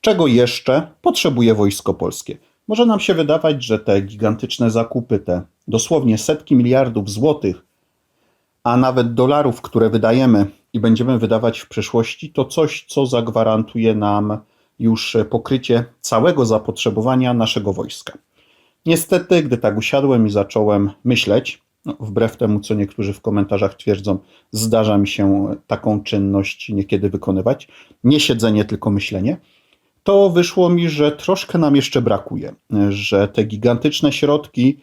Czego jeszcze potrzebuje Wojsko Polskie? Może nam się wydawać, że te gigantyczne zakupy, te dosłownie setki miliardów złotych, a nawet dolarów, które wydajemy i będziemy wydawać w przyszłości, to coś, co zagwarantuje nam już pokrycie całego zapotrzebowania naszego wojska. Niestety, gdy tak usiadłem i zacząłem myśleć, no, wbrew temu, co niektórzy w komentarzach twierdzą, zdarza mi się taką czynność niekiedy wykonywać, nie siedzenie, tylko myślenie, to wyszło mi, że troszkę nam jeszcze brakuje, że te gigantyczne środki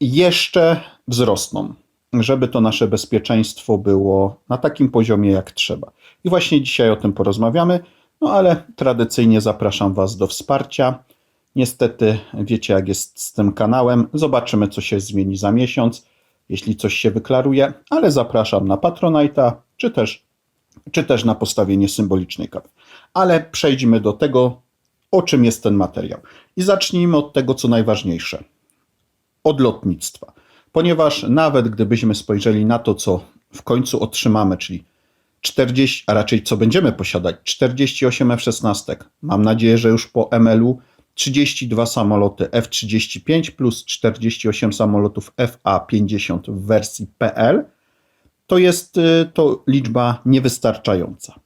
jeszcze wzrosną, żeby to nasze bezpieczeństwo było na takim poziomie, jak trzeba. I właśnie dzisiaj o tym porozmawiamy, no ale tradycyjnie zapraszam Was do wsparcia. Niestety wiecie, jak jest z tym kanałem. Zobaczymy, co się zmieni za miesiąc, jeśli coś się wyklaruje, ale zapraszam na Patronite'a, czy też, czy też na postawienie symbolicznej kawy. Ale przejdźmy do tego, o czym jest ten materiał. I zacznijmy od tego, co najważniejsze. Od lotnictwa. Ponieważ nawet gdybyśmy spojrzeli na to, co w końcu otrzymamy, czyli 40, a raczej co będziemy posiadać, 48 F-16, mam nadzieję, że już po ML-u 32 samoloty F-35 plus 48 samolotów FA-50 w wersji PL, to jest y, to liczba niewystarczająca.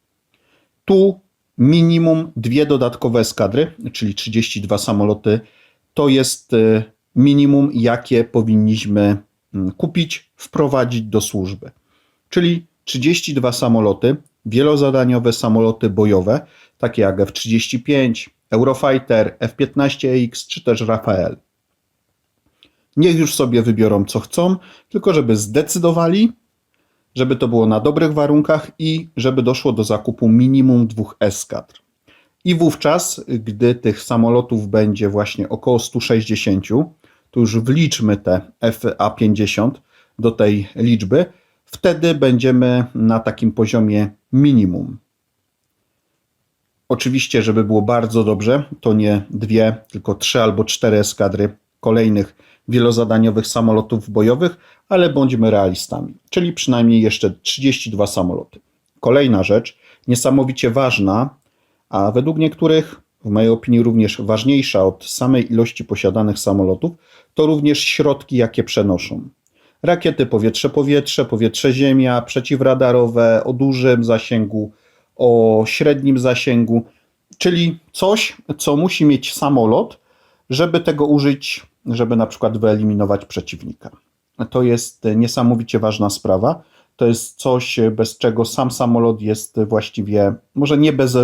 Tu minimum dwie dodatkowe eskadry, czyli 32 samoloty, to jest y, minimum, jakie powinniśmy mm, kupić, wprowadzić do służby. Czyli 32 samoloty, wielozadaniowe samoloty bojowe, takie jak F-35, Eurofighter, F-15EX czy też Rafael. Niech już sobie wybiorą co chcą, tylko żeby zdecydowali, żeby to było na dobrych warunkach i żeby doszło do zakupu minimum dwóch eskadr. I wówczas, gdy tych samolotów będzie właśnie około 160, to już wliczmy te FA-50 do tej liczby, wtedy będziemy na takim poziomie minimum. Oczywiście, żeby było bardzo dobrze, to nie dwie, tylko trzy albo cztery eskadry kolejnych wielozadaniowych samolotów bojowych, ale bądźmy realistami, czyli przynajmniej jeszcze 32 samoloty. Kolejna rzecz, niesamowicie ważna, a według niektórych, w mojej opinii również ważniejsza od samej ilości posiadanych samolotów, to również środki, jakie przenoszą. Rakiety powietrze-powietrze, powietrze-ziemia, przeciwradarowe o dużym zasięgu, o średnim zasięgu, czyli coś, co musi mieć samolot, żeby tego użyć, żeby na przykład wyeliminować przeciwnika. To jest niesamowicie ważna sprawa. To jest coś, bez czego sam samolot jest właściwie, może nie bez,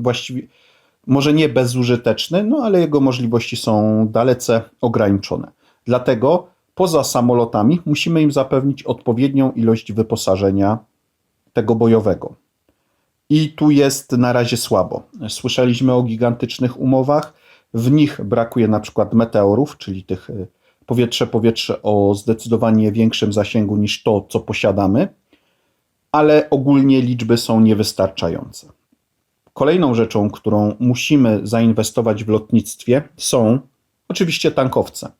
właściwie, może nie bezużyteczny, no ale jego możliwości są dalece ograniczone. Dlatego poza samolotami musimy im zapewnić odpowiednią ilość wyposażenia tego bojowego. I tu jest na razie słabo. Słyszeliśmy o gigantycznych umowach, w nich brakuje na przykład meteorów, czyli tych powietrze-powietrze o zdecydowanie większym zasięgu niż to, co posiadamy, ale ogólnie liczby są niewystarczające. Kolejną rzeczą, którą musimy zainwestować w lotnictwie, są oczywiście tankowce.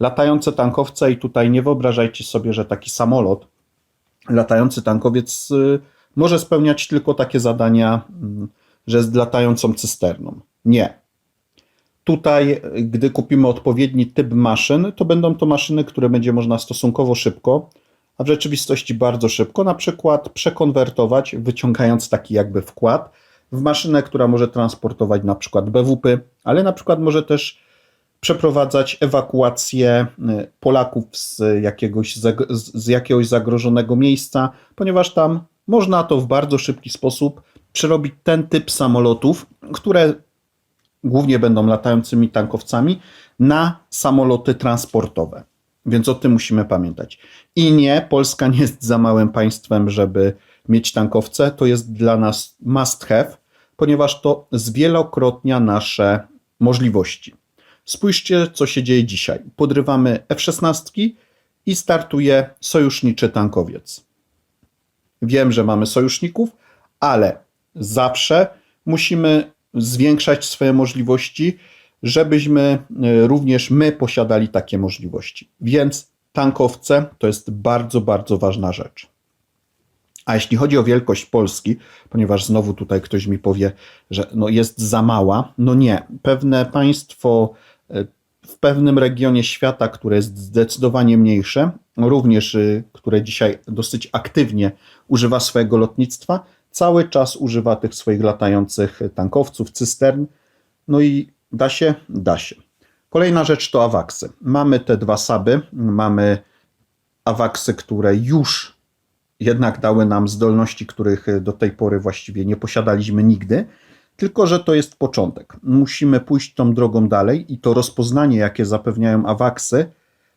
Latające tankowce, i tutaj nie wyobrażajcie sobie, że taki samolot, latający tankowiec y, może spełniać tylko takie zadania, mm, że jest latającą cysterną. Nie. Tutaj, gdy kupimy odpowiedni typ maszyn, to będą to maszyny, które będzie można stosunkowo szybko, a w rzeczywistości bardzo szybko, na przykład przekonwertować, wyciągając taki jakby wkład w maszynę, która może transportować na przykład BWP, ale na przykład może też przeprowadzać ewakuację y, Polaków z jakiegoś, z jakiegoś zagrożonego miejsca, ponieważ tam można to w bardzo szybki sposób przerobić ten typ samolotów, które głównie będą latającymi tankowcami, na samoloty transportowe. Więc o tym musimy pamiętać. I nie, Polska nie jest za małym państwem, żeby mieć tankowce. To jest dla nas must have, ponieważ to zwielokrotnia nasze możliwości. Spójrzcie, co się dzieje dzisiaj. Podrywamy F-16 i startuje sojuszniczy tankowiec. Wiem, że mamy sojuszników, ale zawsze musimy zwiększać swoje możliwości, żebyśmy e, również my posiadali takie możliwości. Więc tankowce to jest bardzo, bardzo ważna rzecz. A jeśli chodzi o wielkość Polski, ponieważ znowu tutaj ktoś mi powie, że no jest za mała, no nie. Pewne państwo e, w pewnym regionie świata, które jest zdecydowanie mniejsze, również y, które dzisiaj dosyć aktywnie używa swojego lotnictwa, cały czas używa tych swoich latających tankowców, cystern. No i da się? Da się. Kolejna rzecz to awaksy. Mamy te dwa saby, mamy awaksy, które już jednak dały nam zdolności, których do tej pory właściwie nie posiadaliśmy nigdy. Tylko, że to jest początek. Musimy pójść tą drogą dalej i to rozpoznanie, jakie zapewniają awaksy,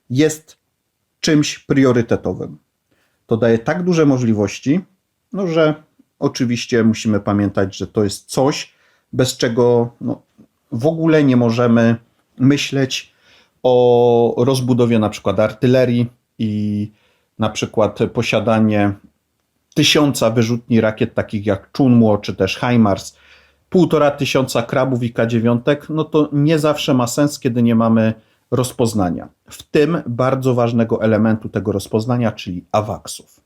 jest czymś priorytetowym. To daje tak duże możliwości, no, że oczywiście musimy pamiętać, że to jest coś, bez czego no, w ogóle nie możemy myśleć o rozbudowie na przykład artylerii i na przykład posiadanie tysiąca wyrzutni rakiet takich jak Chunmoo czy też HIMARS, półtora tysiąca krabów i K9, no to nie zawsze ma sens, kiedy nie mamy rozpoznania. W tym bardzo ważnego elementu tego rozpoznania, czyli awaksów.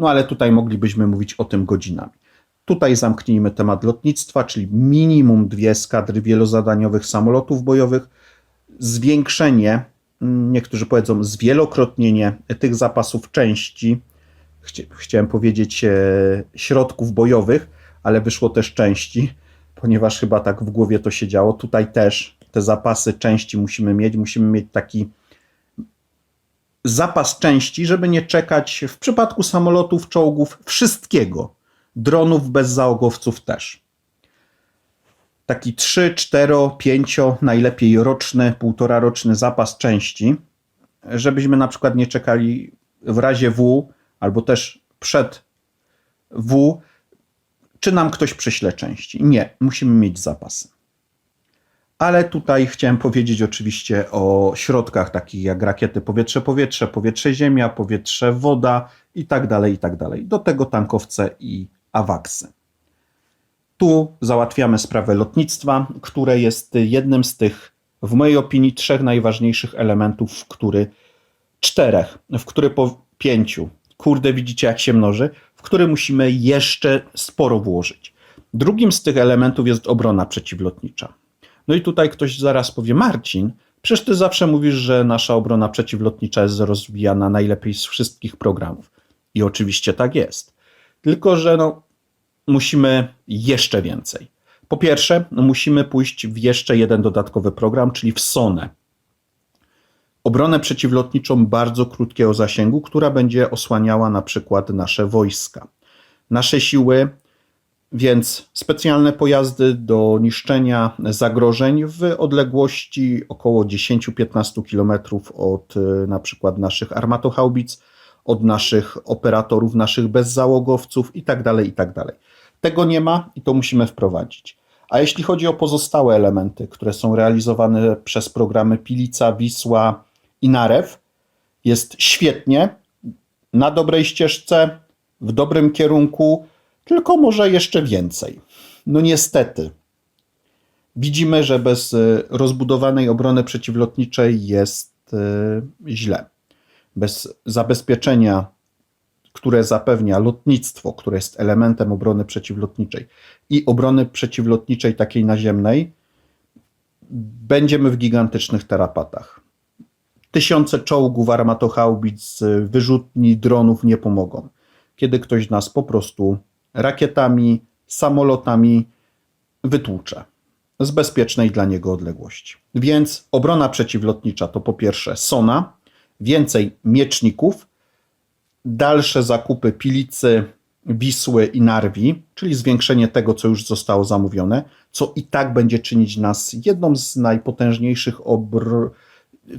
No ale tutaj moglibyśmy mówić o tym godzinami. Tutaj zamknijmy temat lotnictwa, czyli minimum dwie skadry wielozadaniowych samolotów bojowych, zwiększenie, mm, niektórzy powiedzą zwielokrotnienie tych zapasów części, chciałem powiedzieć e, środków bojowych, ale wyszło też części, ponieważ chyba tak w głowie to się działo. Tutaj też te zapasy części musimy mieć. Musimy mieć taki zapas części, żeby nie czekać w przypadku samolotów, czołgów, wszystkiego. Dronów bez załogowców też. Taki 3, 4, 5, najlepiej roczny, półtora roczny zapas części, żebyśmy na przykład nie czekali w razie W albo też przed W czy nam ktoś prześle części. Nie, musimy mieć zapasy. Ale tutaj chciałem powiedzieć oczywiście o środkach takich jak rakiety powietrze-powietrze, powietrze-ziemia, powietrze-woda i tak dalej, i tak dalej. Do tego tankowce i awaksy. Tu załatwiamy sprawę lotnictwa, które jest jednym z tych, w mojej opinii, trzech najważniejszych elementów, w który czterech, w który po pięciu, kurde, widzicie jak się mnoży, w który musimy jeszcze sporo włożyć. Drugim z tych elementów jest obrona przeciwlotnicza. No i tutaj ktoś zaraz powie, Marcin, przecież ty zawsze mówisz, że nasza obrona przeciwlotnicza jest rozwijana najlepiej z wszystkich programów. I oczywiście tak jest. Tylko, że no, musimy jeszcze więcej. Po pierwsze, musimy pójść w jeszcze jeden dodatkowy program, czyli w SONE obronę przeciwlotniczą bardzo krótkiego zasięgu, która będzie osłaniała na przykład nasze wojska. Nasze siły, więc specjalne pojazdy do niszczenia zagrożeń w odległości około 10-15 km od y, na przykład naszych armatochaubic, od naszych operatorów, naszych bezzałogowców itd., tak itd. Tak Tego nie ma i to musimy wprowadzić. A jeśli chodzi o pozostałe elementy, które są realizowane przez programy Pilica, Wisła, i narew jest świetnie, na dobrej ścieżce, w dobrym kierunku, tylko może jeszcze więcej. No niestety, widzimy, że bez e, rozbudowanej obrony przeciwlotniczej jest e, źle. Bez zabezpieczenia, które zapewnia lotnictwo, które jest elementem obrony przeciwlotniczej i obrony przeciwlotniczej takiej naziemnej, będziemy w gigantycznych tarapatach. Tysiące czołgów, armatochaubic, wyrzutni, dronów nie pomogą. Kiedy ktoś nas po prostu rakietami, samolotami wytłucze z bezpiecznej dla niego odległości. Więc obrona przeciwlotnicza to po pierwsze Sona, więcej mieczników, dalsze zakupy Pilicy, Wisły i Narwi, czyli zwiększenie tego, co już zostało zamówione, co i tak będzie czynić nas jedną z najpotężniejszych obr-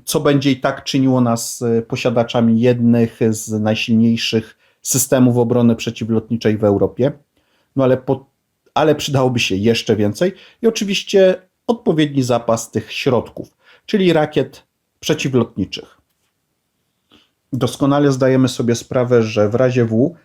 co będzie i tak czyniło nas e, posiadaczami jednych z najsilniejszych systemów obrony przeciwlotniczej w Europie. No ale, po, ale przydałoby się jeszcze więcej i oczywiście odpowiedni zapas tych środków, czyli rakiet przeciwlotniczych. Doskonale zdajemy sobie sprawę, że w razie W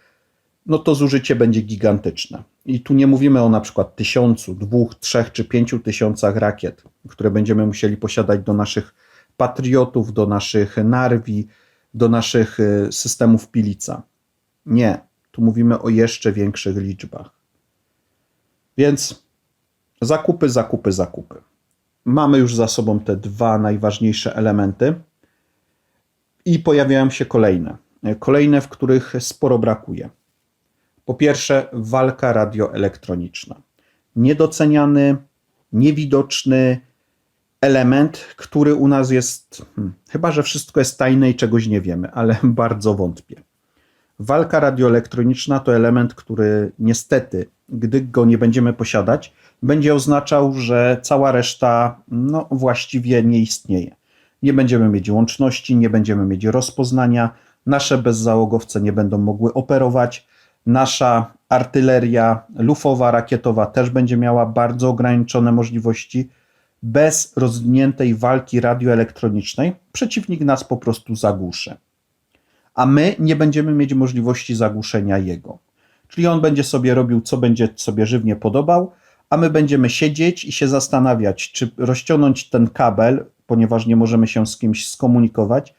no to zużycie będzie gigantyczne. I tu nie mówimy o na przykład tysiącu, dwóch, trzech czy pięciu tysiącach rakiet, które będziemy musieli posiadać do naszych patriotów, do naszych Narwi, do naszych y, systemów Pilica. Nie. tu mówimy o jeszcze większych liczbach. Więc zakupy, zakupy, zakupy. Mamy już za sobą te dwa najważniejsze elementy i pojawiają się kolejne. Kolejne, w których sporo brakuje. Po pierwsze, walka radioelektroniczna. Niedoceniany, niewidoczny element, który u nas jest, hmm, chyba że wszystko jest tajne i czegoś nie wiemy, ale bardzo wątpię. Walka radioelektroniczna to element, który niestety, gdy go nie będziemy posiadać, będzie oznaczał, że cała reszta no, właściwie nie istnieje. Nie będziemy mieć łączności, nie będziemy mieć rozpoznania, nasze bezzałogowce nie będą mogły operować, nasza artyleria lufowa, rakietowa też będzie miała bardzo ograniczone możliwości. Bez rozwiniętej walki radioelektronicznej przeciwnik nas po prostu zagłuszy. A my nie będziemy mieć możliwości zagłuszenia jego. Czyli on będzie sobie robił, co będzie sobie żywnie podobał, a my będziemy siedzieć i się zastanawiać, czy rozciągnąć ten kabel, ponieważ nie możemy się z kimś skomunikować,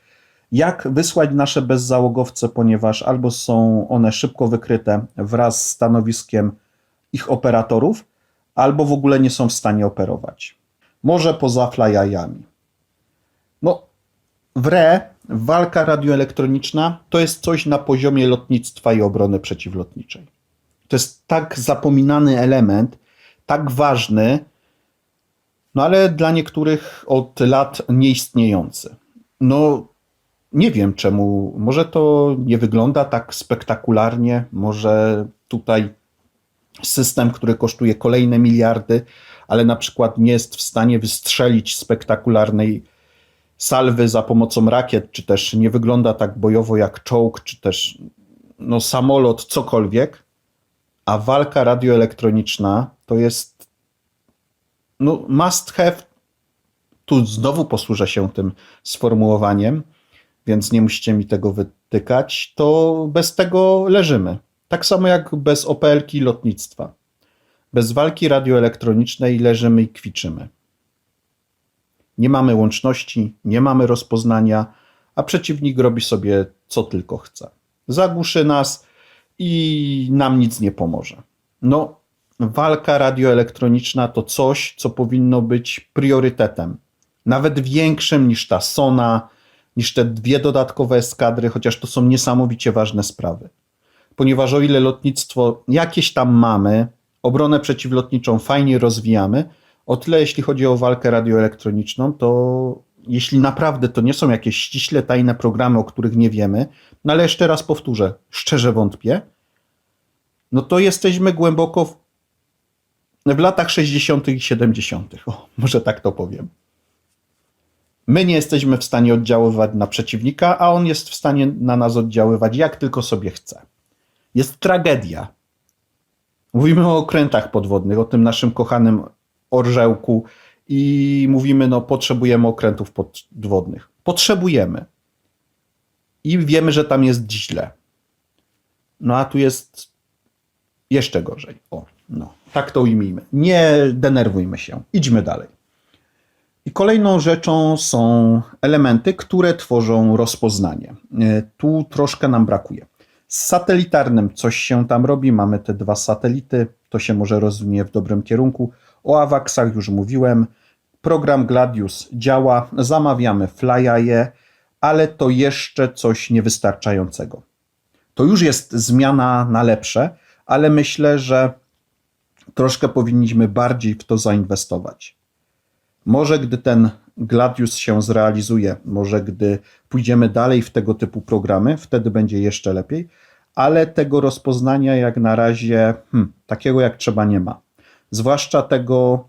jak wysłać nasze bezzałogowce, ponieważ albo są one szybko wykryte wraz z stanowiskiem ich operatorów, albo w ogóle nie są w stanie operować. Może poza flyajami. No, w RE walka radioelektroniczna to jest coś na poziomie lotnictwa i obrony przeciwlotniczej. To jest tak zapominany element, tak ważny, no ale dla niektórych od lat nieistniejący. No, nie wiem czemu. Może to nie wygląda tak spektakularnie, może tutaj system, który kosztuje kolejne miliardy, ale na przykład nie jest w stanie wystrzelić spektakularnej salwy za pomocą rakiet, czy też nie wygląda tak bojowo jak czołg, czy też no, samolot, cokolwiek, a walka radioelektroniczna to jest no, must have. Tu znowu posłużę się tym sformułowaniem, więc nie musicie mi tego wytykać. To bez tego leżymy. Tak samo jak bez OPL-ki lotnictwa. Bez walki radioelektronicznej leżymy i kwiczymy. Nie mamy łączności, nie mamy rozpoznania, a przeciwnik robi sobie co tylko chce. Zagłuszy nas i nam nic nie pomoże. No, walka radioelektroniczna to coś, co powinno być priorytetem, nawet większym niż ta Sona, niż te dwie dodatkowe eskadry, chociaż to są niesamowicie ważne sprawy. Ponieważ o ile lotnictwo jakieś tam mamy, obronę przeciwlotniczą fajnie rozwijamy, o tyle jeśli chodzi o walkę radioelektroniczną, to jeśli naprawdę to nie są jakieś ściśle tajne programy, o których nie wiemy, no ale jeszcze raz powtórzę, szczerze wątpię, no to jesteśmy głęboko w, w latach 60. i 70. O, może tak to powiem. My nie jesteśmy w stanie oddziaływać na przeciwnika, a on jest w stanie na nas oddziaływać jak tylko sobie chce. Jest tragedia. Mówimy o okrętach podwodnych, o tym naszym kochanym orzełku i mówimy, no potrzebujemy okrętów podwodnych. Potrzebujemy. I wiemy, że tam jest źle. No a tu jest jeszcze gorzej. O, no, tak to ujmijmy. Nie denerwujmy się. Idźmy dalej. I kolejną rzeczą są elementy, które tworzą rozpoznanie. E, tu troszkę nam brakuje. Z satelitarnym coś się tam robi, mamy te dwa satelity, to się może rozwinie w dobrym kierunku. O AWACSach już mówiłem. Program Gladius działa, zamawiamy FlyEye, ale to jeszcze coś niewystarczającego. To już jest zmiana na lepsze, ale myślę, że troszkę powinniśmy bardziej w to zainwestować. Może gdy ten Gladius się zrealizuje, może gdy pójdziemy dalej w tego typu programy, wtedy będzie jeszcze lepiej, ale tego rozpoznania jak na razie hmm, takiego jak trzeba nie ma. Zwłaszcza tego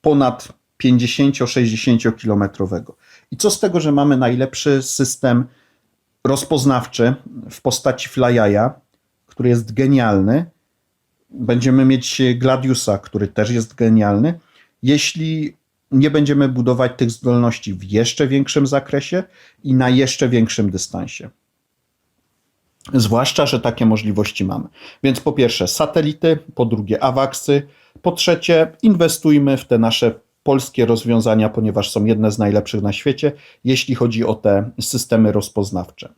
ponad 50-60 kilometrowego. I co z tego, że mamy najlepszy system rozpoznawczy w postaci Flyaja, który jest genialny. Będziemy mieć Gladiusa, który też jest genialny. Jeśli nie będziemy budować tych zdolności w jeszcze większym zakresie i na jeszcze większym dystansie. Zwłaszcza, że takie możliwości mamy. Więc po pierwsze satelity, po drugie awaksy, po trzecie inwestujmy w te nasze polskie rozwiązania, ponieważ są jedne z najlepszych na świecie, jeśli chodzi o te systemy rozpoznawcze.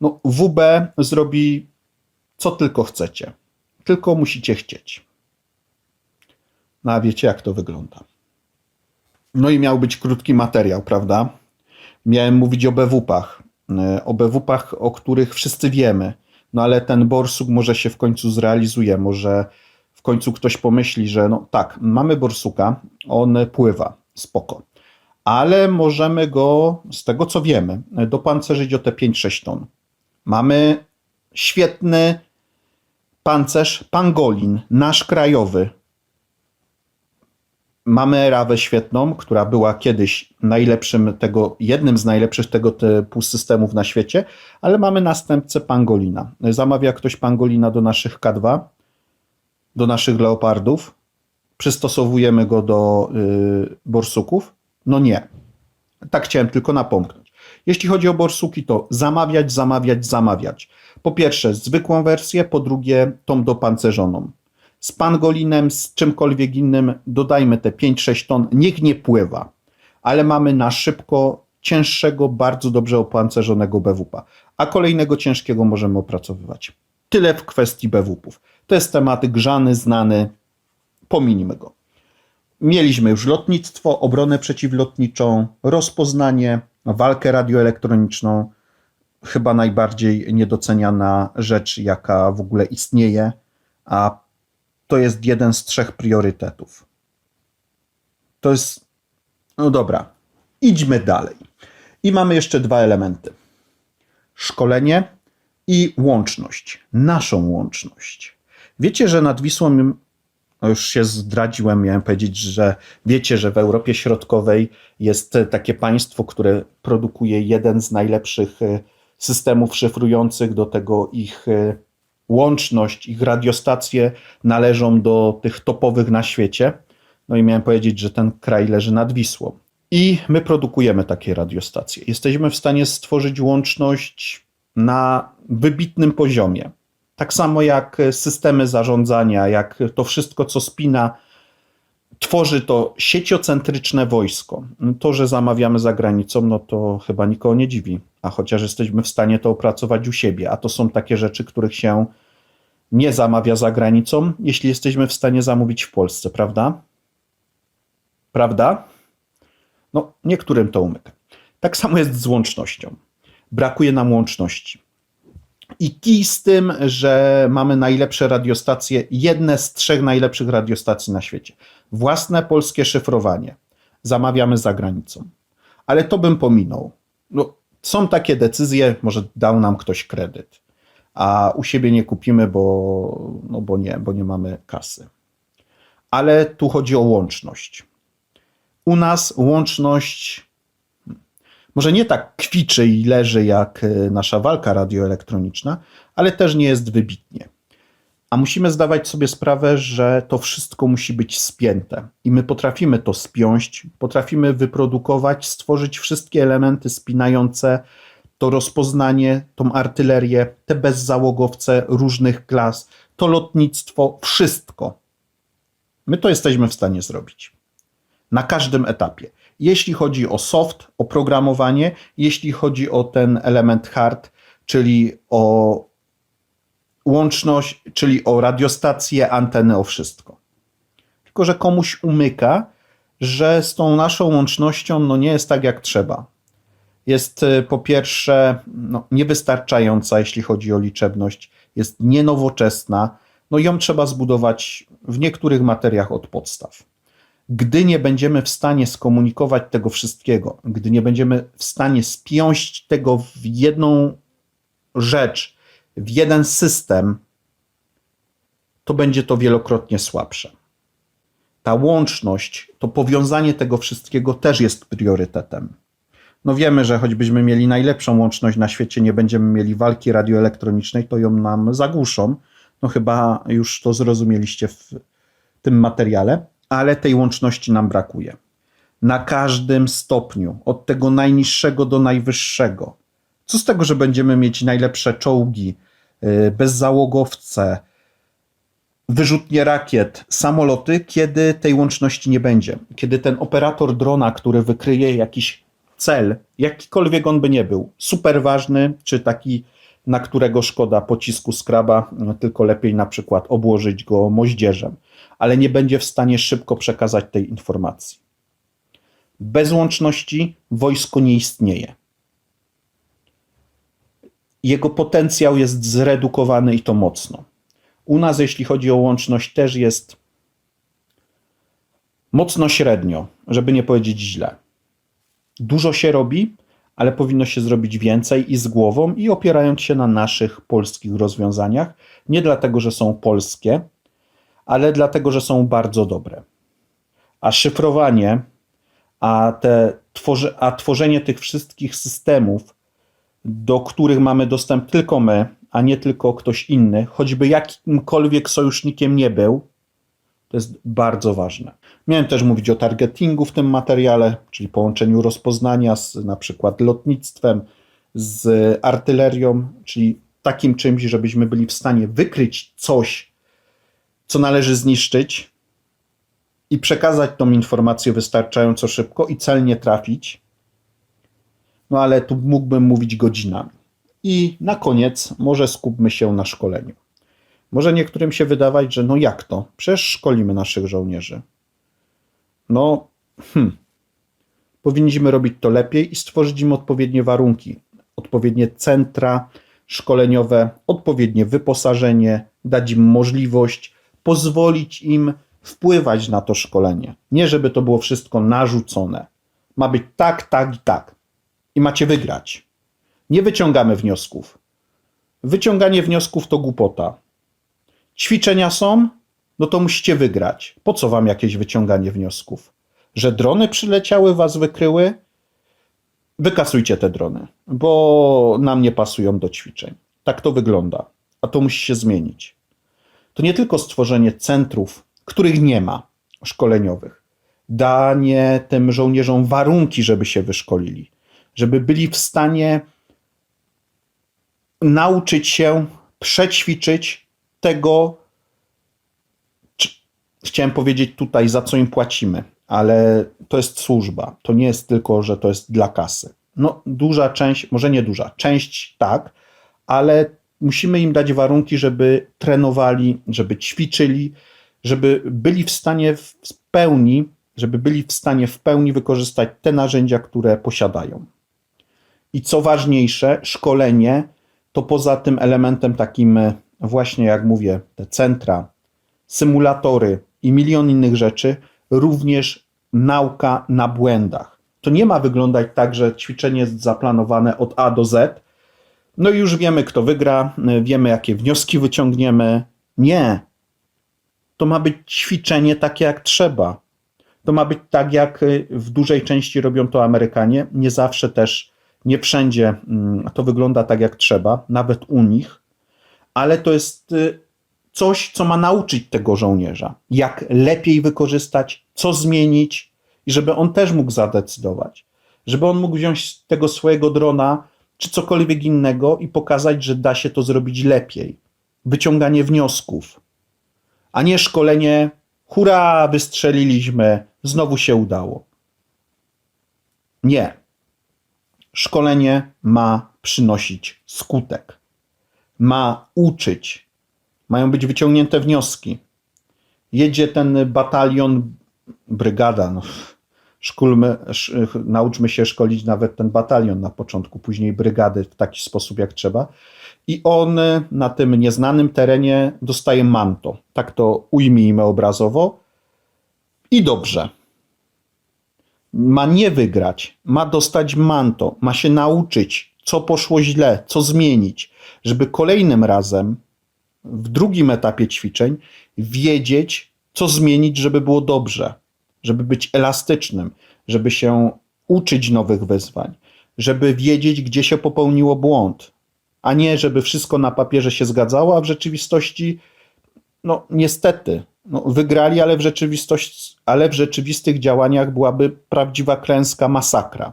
No, WB zrobi co tylko chcecie. Tylko musicie chcieć. No a wiecie, jak to wygląda. No i miał być krótki materiał, prawda? Miałem mówić o BWP-ach. O BWP-ach, o których wszyscy wiemy. No ale ten borsuk może się w końcu zrealizuje. Może w końcu ktoś pomyśli, że no tak, mamy borsuka, on pływa, spoko. Ale możemy go, z tego co wiemy, dopancerzyć o te 5-6 ton. Mamy świetny pancerz Pangolin, nasz krajowy. Mamy Rawę świetną, która była kiedyś najlepszym tego, jednym z najlepszych tego typu systemów na świecie, ale mamy następcę Pangolina. Zamawia ktoś Pangolina do naszych K2, do naszych leopardów, przystosowujemy go do y, borsuków? No nie. Tak chciałem tylko napomknąć. Jeśli chodzi o borsuki, to zamawiać, zamawiać, zamawiać. Po pierwsze zwykłą wersję, po drugie tą dopancerzoną. Z pangolinem, z czymkolwiek innym dodajmy te 5-6 ton, niech nie pływa, ale mamy na szybko cięższego, bardzo dobrze opancerzonego BWP, a kolejnego ciężkiego możemy opracowywać. Tyle w kwestii BWP-ów. To jest temat grzany, znany, pominimy go. Mieliśmy już lotnictwo, obronę przeciwlotniczą, rozpoznanie, walkę radioelektroniczną. Chyba najbardziej niedoceniana rzecz, jaka w ogóle istnieje, a to jest jeden z trzech priorytetów. To jest. No dobra, idźmy dalej. I mamy jeszcze dwa elementy: szkolenie i łączność. Naszą łączność. Wiecie, że nad Wisłą no już się zdradziłem, miałem powiedzieć, że wiecie, że w Europie Środkowej jest takie państwo, które produkuje jeden z najlepszych e, systemów szyfrujących, do tego ich e, łączność, ich radiostacje należą do tych topowych na świecie. No i miałem powiedzieć, że ten kraj leży nad Wisłą. I my produkujemy takie radiostacje. Jesteśmy w stanie stworzyć łączność na wybitnym poziomie. Tak samo jak systemy zarządzania, jak to wszystko, co spina, tworzy to sieciocentryczne wojsko. To, że zamawiamy za granicą, no to chyba nikogo nie dziwi. A chociaż jesteśmy w stanie to opracować u siebie, a to są takie rzeczy, których się nie zamawia za granicą, jeśli jesteśmy w stanie zamówić w Polsce, prawda? Prawda? No, niektórym to umyka. Tak samo jest z łącznością. Brakuje nam łączności. I kij z tym, że mamy najlepsze radiostacje, jedne z trzech najlepszych radiostacji na świecie. Własne polskie szyfrowanie. Zamawiamy za granicą. Ale to bym pominął. No, są takie decyzje, może dał nam ktoś kredyt, a u siebie nie kupimy, bo, no bo nie, bo nie mamy kasy. Ale tu chodzi o łączność. U nas łączność może nie tak kwiczy i leży jak e, nasza walka radioelektroniczna, ale też nie jest wybitnie. A musimy zdawać sobie sprawę, że to wszystko musi być spięte i my potrafimy to spiąć, potrafimy wyprodukować, stworzyć wszystkie elementy spinające to rozpoznanie, tą artylerię, te bezzałogowce różnych klas, to lotnictwo, wszystko. My to jesteśmy w stanie zrobić. Na każdym etapie jeśli chodzi o soft, o programowanie, jeśli chodzi o ten element hard, czyli o łączność, czyli o radiostację, anteny, o wszystko. Tylko, że komuś umyka, że z tą naszą łącznością no nie jest tak jak trzeba. Jest y, po pierwsze no, niewystarczająca, jeśli chodzi o liczebność, jest nienowoczesna, no ją trzeba zbudować w niektórych materiach od podstaw gdy nie będziemy w stanie skomunikować tego wszystkiego, gdy nie będziemy w stanie spiąć tego w jedną rzecz, w jeden system, to będzie to wielokrotnie słabsze. Ta łączność, to powiązanie tego wszystkiego też jest priorytetem. No wiemy, że choćbyśmy mieli najlepszą łączność na świecie, nie będziemy mieli walki radioelektronicznej, to ją nam zagłuszą. No chyba już to zrozumieliście w tym materiale ale tej łączności nam brakuje. Na każdym stopniu, od tego najniższego do najwyższego. Co z tego, że będziemy mieć najlepsze czołgi, y, bezzałogowce, wyrzutnie rakiet, samoloty, kiedy tej łączności nie będzie. Kiedy ten operator drona, który wykryje jakiś cel, jakikolwiek on by nie był, super ważny, czy taki na którego szkoda pocisku skraba, no, tylko lepiej na przykład obłożyć go moździerzem, ale nie będzie w stanie szybko przekazać tej informacji. Bez łączności wojsko nie istnieje. Jego potencjał jest zredukowany i to mocno. U nas, jeśli chodzi o łączność, też jest mocno średnio, żeby nie powiedzieć źle. Dużo się robi, ale powinno się zrobić więcej i z głową, i opierając się na naszych polskich rozwiązaniach. Nie dlatego, że są polskie, ale dlatego, że są bardzo dobre. A szyfrowanie, a, te, a tworzenie tych wszystkich systemów, do których mamy dostęp tylko my, a nie tylko ktoś inny, choćby jakimkolwiek sojusznikiem nie był, to jest bardzo ważne. Miałem też mówić o targetingu w tym materiale, czyli połączeniu rozpoznania z na przykład lotnictwem, z artylerią, czyli takim czymś, żebyśmy byli w stanie wykryć coś, co należy zniszczyć i przekazać tą informację wystarczająco szybko i celnie trafić. No ale tu mógłbym mówić godzinami. I na koniec może skupmy się na szkoleniu. Może niektórym się wydawać, że no jak to? Przecież szkolimy naszych żołnierzy. No, hmm. powinniśmy robić to lepiej i stworzyć im odpowiednie warunki, odpowiednie centra szkoleniowe, odpowiednie wyposażenie, dać im możliwość, pozwolić im wpływać na to szkolenie. Nie, żeby to było wszystko narzucone. Ma być tak, tak i tak. I macie wygrać. Nie wyciągamy wniosków. Wyciąganie wniosków to głupota. Ćwiczenia są, no to musicie wygrać. Po co wam jakieś wyciąganie wniosków? Że drony przyleciały, was wykryły? Wykasujcie te drony, bo nam nie pasują do ćwiczeń. Tak to wygląda, a to musi się zmienić. To nie tylko stworzenie centrów, których nie ma, szkoleniowych, danie tym żołnierzom warunki, żeby się wyszkolili, żeby byli w stanie nauczyć się przećwiczyć tego, chciałem powiedzieć tutaj, za co im płacimy, ale to jest służba. To nie jest tylko, że to jest dla kasy. No, duża część, może nie duża, część tak, ale musimy im dać warunki, żeby trenowali, żeby ćwiczyli, żeby byli w stanie w pełni, żeby byli w stanie w pełni wykorzystać te narzędzia, które posiadają. I co ważniejsze, szkolenie to poza tym elementem takim właśnie jak mówię, te centra, symulatory i milion innych rzeczy, również nauka na błędach. To nie ma wyglądać tak, że ćwiczenie jest zaplanowane od A do Z. No i już wiemy, kto wygra, wiemy, jakie wnioski wyciągniemy. Nie. To ma być ćwiczenie takie, jak trzeba. To ma być tak, jak w dużej części robią to Amerykanie. Nie zawsze też, nie wszędzie mm, to wygląda tak, jak trzeba, nawet u nich ale to jest y, coś, co ma nauczyć tego żołnierza, jak lepiej wykorzystać, co zmienić i żeby on też mógł zadecydować. Żeby on mógł wziąć tego swojego drona czy cokolwiek innego i pokazać, że da się to zrobić lepiej. Wyciąganie wniosków, a nie szkolenie, hurra, wystrzeliliśmy, znowu się udało. Nie. Szkolenie ma przynosić skutek ma uczyć, mają być wyciągnięte wnioski. Jedzie ten batalion, brygada, no, szkulmy, sz, nauczmy się szkolić nawet ten batalion na początku, później brygady w taki sposób jak trzeba. I on na tym nieznanym terenie dostaje manto. Tak to ujmijmy obrazowo. I dobrze. Ma nie wygrać, ma dostać manto, ma się nauczyć, co poszło źle, co zmienić, żeby kolejnym razem, w drugim etapie ćwiczeń, wiedzieć, co zmienić, żeby było dobrze, żeby być elastycznym, żeby się uczyć nowych wyzwań, żeby wiedzieć, gdzie się popełniło błąd, a nie żeby wszystko na papierze się zgadzało, a w rzeczywistości, no niestety, no, wygrali, ale w, rzeczywistości, ale w rzeczywistych działaniach byłaby prawdziwa klęska, masakra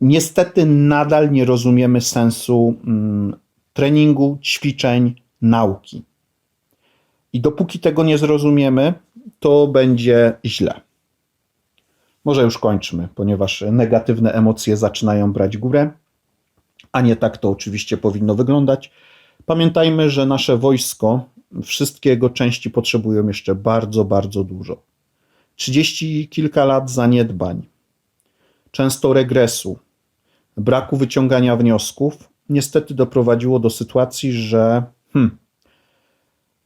niestety nadal nie rozumiemy sensu mm, treningu, ćwiczeń, nauki. I dopóki tego nie zrozumiemy, to będzie źle. Może już kończmy, ponieważ negatywne emocje zaczynają brać górę. a nie tak to oczywiście powinno wyglądać. Pamiętajmy, że nasze wojsko, wszystkie jego części potrzebują jeszcze bardzo, bardzo dużo. Trzydzieści kilka lat zaniedbań, często regresu, braku wyciągania wniosków, niestety doprowadziło do sytuacji, że hmm,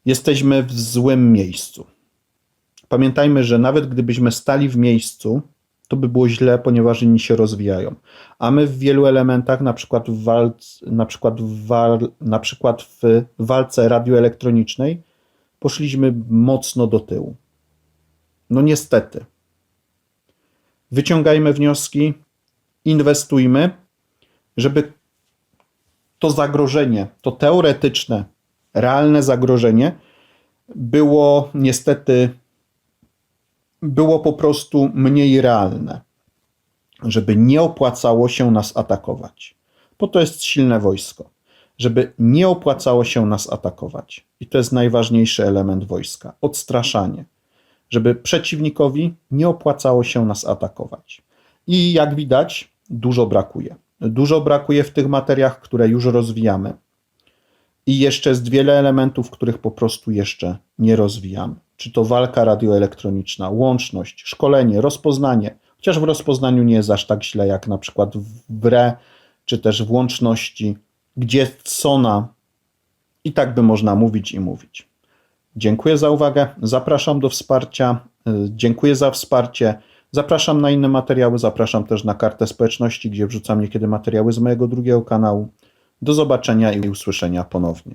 jesteśmy w złym miejscu. Pamiętajmy, że nawet gdybyśmy stali w miejscu, to by było źle, ponieważ inni się rozwijają. A my w wielu elementach, na przykład w, walc, na przykład w, wal, na przykład w walce radioelektronicznej, poszliśmy mocno do tyłu. No niestety. Wyciągajmy wnioski, inwestujmy, żeby to zagrożenie, to teoretyczne, realne zagrożenie było niestety było po prostu mniej realne, żeby nie opłacało się nas atakować. Po to jest silne wojsko, żeby nie opłacało się nas atakować. I to jest najważniejszy element wojska odstraszanie, żeby przeciwnikowi nie opłacało się nas atakować. I jak widać, dużo brakuje. Dużo brakuje w tych materiach, które już rozwijamy. I jeszcze jest wiele elementów, których po prostu jeszcze nie rozwijamy. Czy to walka radioelektroniczna, łączność, szkolenie, rozpoznanie. Chociaż w rozpoznaniu nie jest aż tak źle jak na przykład w RE, czy też w łączności, gdzie Sona i tak by można mówić i mówić. Dziękuję za uwagę. Zapraszam do wsparcia. Dziękuję za wsparcie. Zapraszam na inne materiały. Zapraszam też na kartę społeczności, gdzie wrzucam niekiedy materiały z mojego drugiego kanału. Do zobaczenia i usłyszenia ponownie.